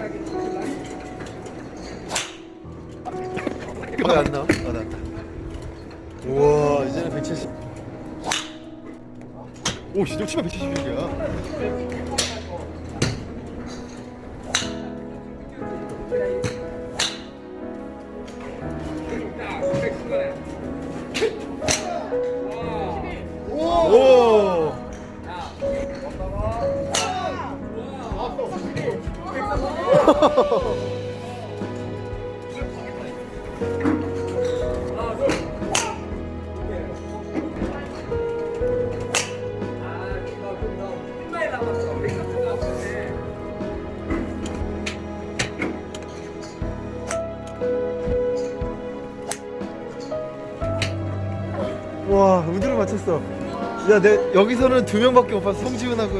어, 안 나와? 아, 나왔다. 우와, 이제는 170. 오, 진짜 치면 176이야. 오! 와, 우드를 맞췄어. 야, 내 여기서는 두 명밖에 못 봤어. 송지훈하고